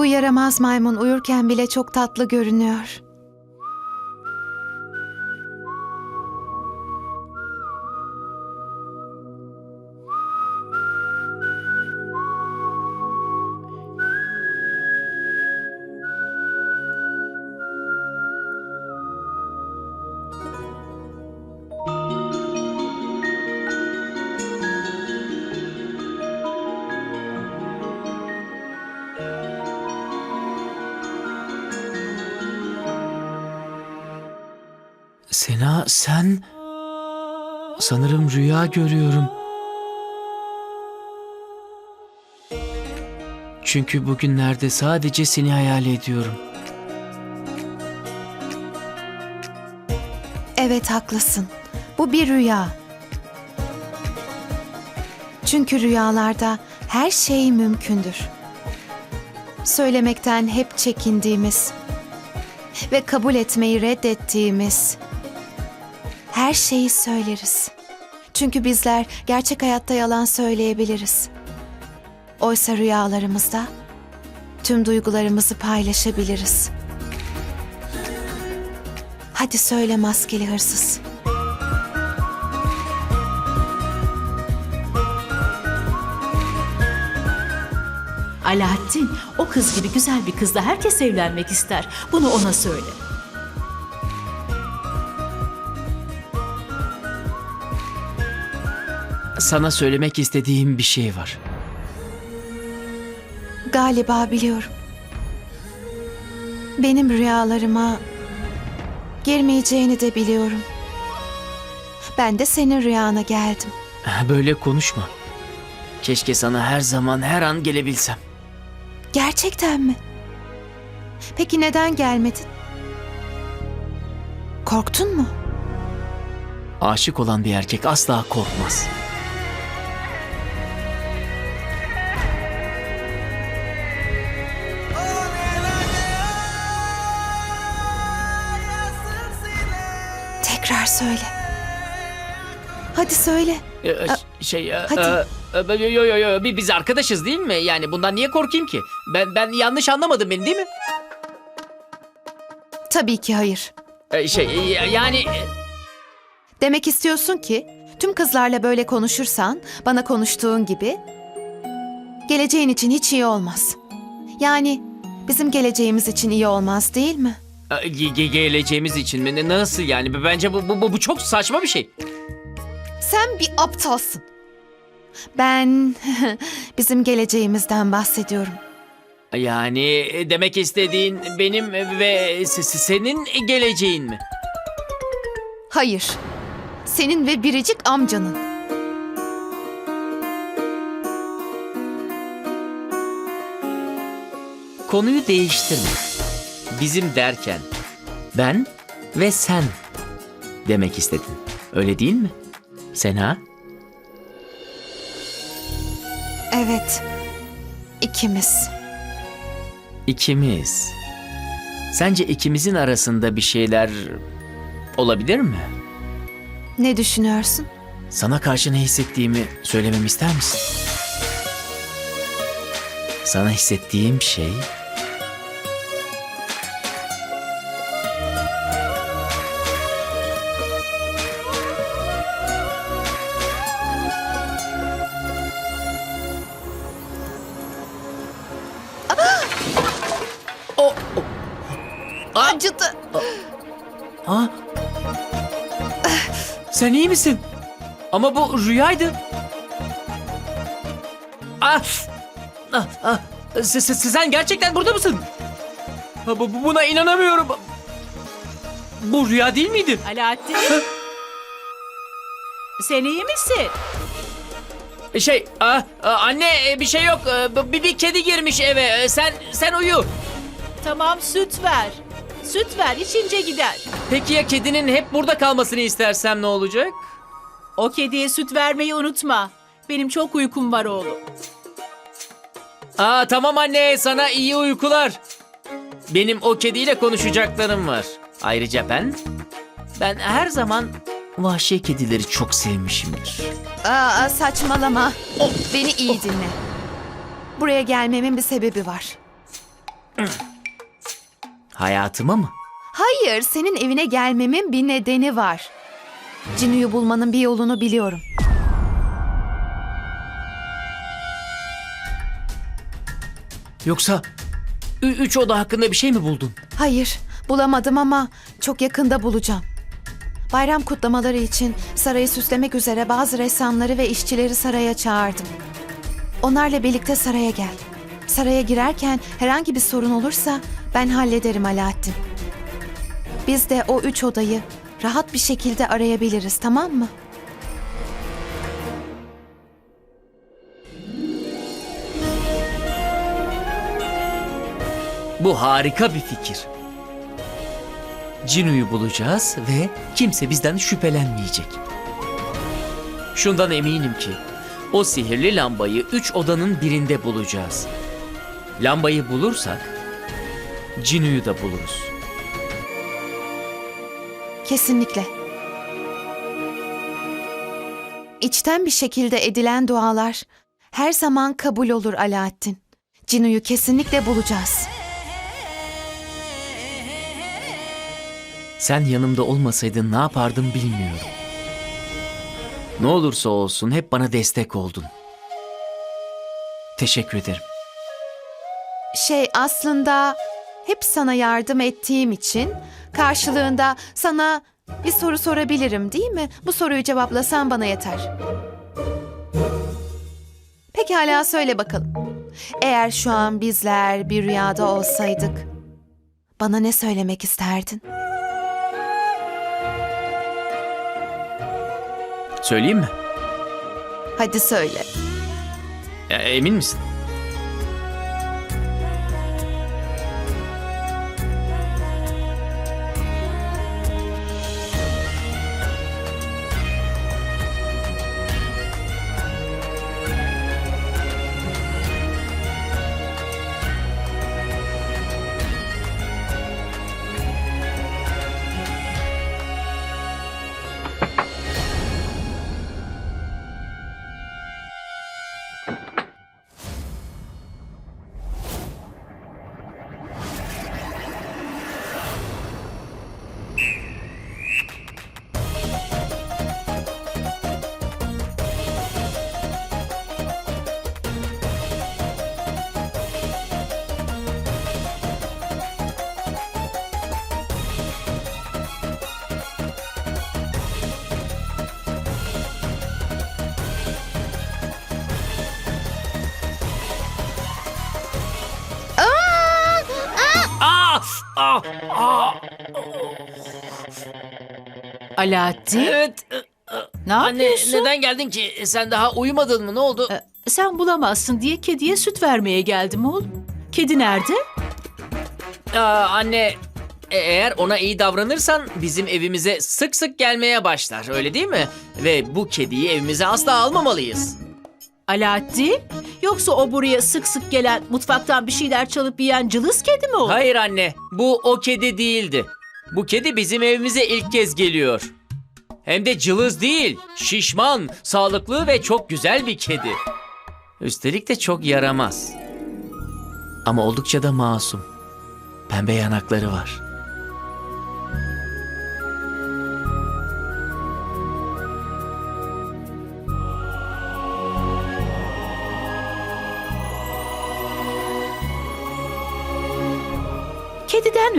Bu yaramaz maymun uyurken bile çok tatlı görünüyor. Sena sen... Sanırım rüya görüyorum. Çünkü bugünlerde sadece seni hayal ediyorum. Evet haklısın. Bu bir rüya. Çünkü rüyalarda her şey mümkündür. Söylemekten hep çekindiğimiz ve kabul etmeyi reddettiğimiz her şeyi söyleriz. Çünkü bizler gerçek hayatta yalan söyleyebiliriz. Oysa rüyalarımızda tüm duygularımızı paylaşabiliriz. Hadi söyle maskeli hırsız. Alaaddin, o kız gibi güzel bir kızla herkes evlenmek ister. Bunu ona söyle. Sana söylemek istediğim bir şey var. Galiba biliyorum. Benim rüyalarıma girmeyeceğini de biliyorum. Ben de senin rüyana geldim. Böyle konuşma. Keşke sana her zaman her an gelebilsem. Gerçekten mi? Peki neden gelmedin? Korktun mu? Aşık olan bir erkek asla korkmaz. Söyle. Hadi söyle. Ee, şey, e, hadi. e, e, yo yo yo bi- biz arkadaşız değil mi? Yani bundan niye korkayım ki? Ben ben yanlış anlamadım beni değil mi? Tabii ki hayır. Ee, şey yani Demek istiyorsun ki tüm kızlarla böyle konuşursan bana konuştuğun gibi geleceğin için hiç iyi olmaz. Yani bizim geleceğimiz için iyi olmaz değil mi? E, ge- ge- geleceğimiz için mi? Nasıl yani? Bence bu, bu, bu, çok saçma bir şey. Sen bir aptalsın. Ben bizim geleceğimizden bahsediyorum. Yani e, demek istediğin benim ve se- se- senin geleceğin mi? Hayır. Senin ve biricik amcanın. Konuyu değiştirme. Bizim derken ben ve sen demek istedin. Öyle değil mi? Sena? Evet. İkimiz. İkimiz. Sence ikimizin arasında bir şeyler olabilir mi? Ne düşünüyorsun? Sana karşı ne hissettiğimi söylememi ister misin? Sana hissettiğim şey Acıdı. Aa. Sen iyi misin? Ama bu rüyaydı. Ah! Ah, ah. Se- se- Sen gerçekten burada mısın? Ha, bu, bu- buna inanamıyorum. Bu rüya değil miydi? Alaaddin. Sen iyi misin? Şey, ah, ah, anne e, bir şey yok. E, Bir, bir kedi girmiş eve. E, Sen sen uyu. Tamam süt ver. Süt ver içince gider. Peki ya kedinin hep burada kalmasını istersem ne olacak? O kediye süt vermeyi unutma. Benim çok uykum var oğlum. Aa tamam anne sana iyi uykular. Benim o kediyle konuşacaklarım var. Ayrıca ben ben her zaman vahşi kedileri çok sevmişimdir. Aa, saçmalama. Beni iyi dinle. Buraya gelmemin bir sebebi var. Hayatıma mı? Hayır, senin evine gelmemin bir nedeni var. Cinu'yu bulmanın bir yolunu biliyorum. Yoksa ü- üç oda hakkında bir şey mi buldun? Hayır, bulamadım ama çok yakında bulacağım. Bayram kutlamaları için sarayı süslemek üzere bazı ressamları ve işçileri saraya çağırdım. Onlarla birlikte saraya gel. Saraya girerken herhangi bir sorun olursa ben hallederim Alaaddin. Biz de o üç odayı rahat bir şekilde arayabiliriz, tamam mı? Bu harika bir fikir. Cinu'yu bulacağız ve kimse bizden şüphelenmeyecek. Şundan eminim ki o sihirli lambayı üç odanın birinde bulacağız. Lambayı bulursak Cinu'yu da buluruz. Kesinlikle. İçten bir şekilde edilen dualar her zaman kabul olur Alaaddin. Cinu'yu kesinlikle bulacağız. Sen yanımda olmasaydın ne yapardım bilmiyorum. Ne olursa olsun hep bana destek oldun. Teşekkür ederim. Şey aslında hep sana yardım ettiğim için karşılığında sana bir soru sorabilirim değil mi? Bu soruyu cevaplasan bana yeter. Pekala söyle bakalım. Eğer şu an bizler bir rüyada olsaydık bana ne söylemek isterdin? Söyleyeyim mi? Hadi söyle. E, emin misin? Aa! Aa! Alaaddin, Evet. ne Anne yapıyorsun? neden geldin ki? Sen daha uyumadın mı? Ne oldu? Ee, Sen bulamazsın diye kediye süt vermeye geldim oğlum. Kedi nerede? Aa, anne e- eğer ona iyi davranırsan bizim evimize sık sık gelmeye başlar. Öyle değil mi? Ve bu kediyi evimize asla almamalıyız. Alaaddin, yoksa o buraya sık sık gelen, mutfaktan bir şeyler çalıp yiyen cılız kedi mi o? Hayır anne, bu o kedi değildi. Bu kedi bizim evimize ilk kez geliyor. Hem de cılız değil, şişman, sağlıklı ve çok güzel bir kedi. Üstelik de çok yaramaz. Ama oldukça da masum. Pembe yanakları var.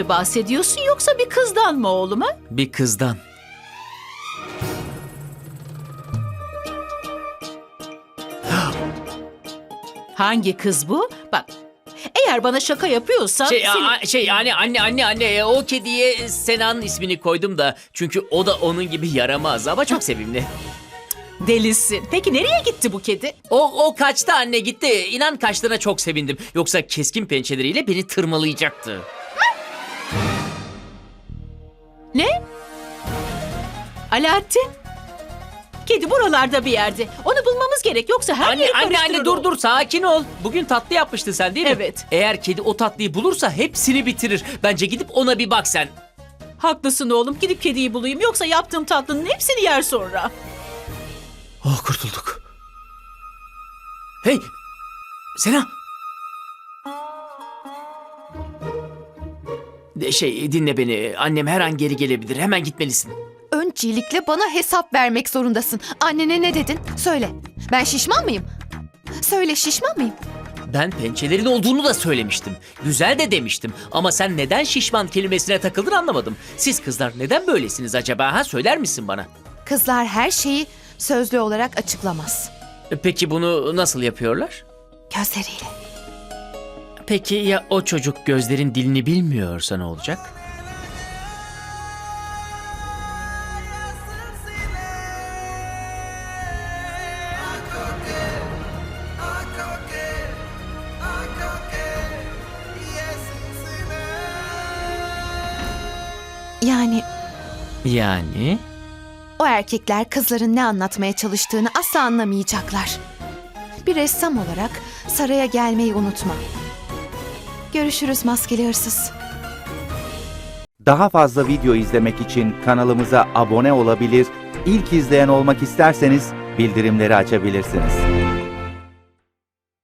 Mi bahsediyorsun yoksa bir kızdan mı oğlum ha? Bir kızdan. Hangi kız bu? Bak, eğer bana şaka yapıyorsan... Şey, seni- a- şey yani anne anne anne e, o kediye Sena'nın ismini koydum da çünkü o da onun gibi yaramaz ama çok sevimli. Delisin. Peki nereye gitti bu kedi? O o kaçtı anne gitti. İnan kaçtığına çok sevindim. Yoksa keskin pençeleriyle beni tırmalayacaktı. Alaaddin? Kedi buralarda bir yerde. Onu bulmamız gerek yoksa her Anne yeri anne karıştırır anne dur dur sakin ol. Bugün tatlı yapmıştın sen değil mi? Evet. Eğer kedi o tatlıyı bulursa hepsini bitirir. Bence gidip ona bir bak sen. Haklısın oğlum. Gidip kediyi bulayım. Yoksa yaptığım tatlının hepsini yer sonra. Oh kurtulduk. Hey! Sena! De- Şey dinle beni. Annem her an geri gelebilir. Hemen gitmelisin. Öncelikle bana hesap vermek zorundasın. Annene ne dedin? Söyle. Ben şişman mıyım? Söyle şişman mıyım? Ben pençelerin olduğunu da söylemiştim. Güzel de demiştim. Ama sen neden şişman kelimesine takıldın anlamadım. Siz kızlar neden böylesiniz acaba? Ha söyler misin bana? Kızlar her şeyi sözlü olarak açıklamaz. E, Peki bunu nasıl yapıyorlar? Gözleriyle. Peki ya o çocuk gözlerin dilini bilmiyorsa ne olacak? Yani o erkekler kızların ne anlatmaya çalıştığını asla anlamayacaklar. Bir ressam olarak saraya gelmeyi unutma. Görüşürüz maskeli hırsız. Daha fazla video izlemek için kanalımıza abone olabilir, ilk izleyen olmak isterseniz bildirimleri açabilirsiniz.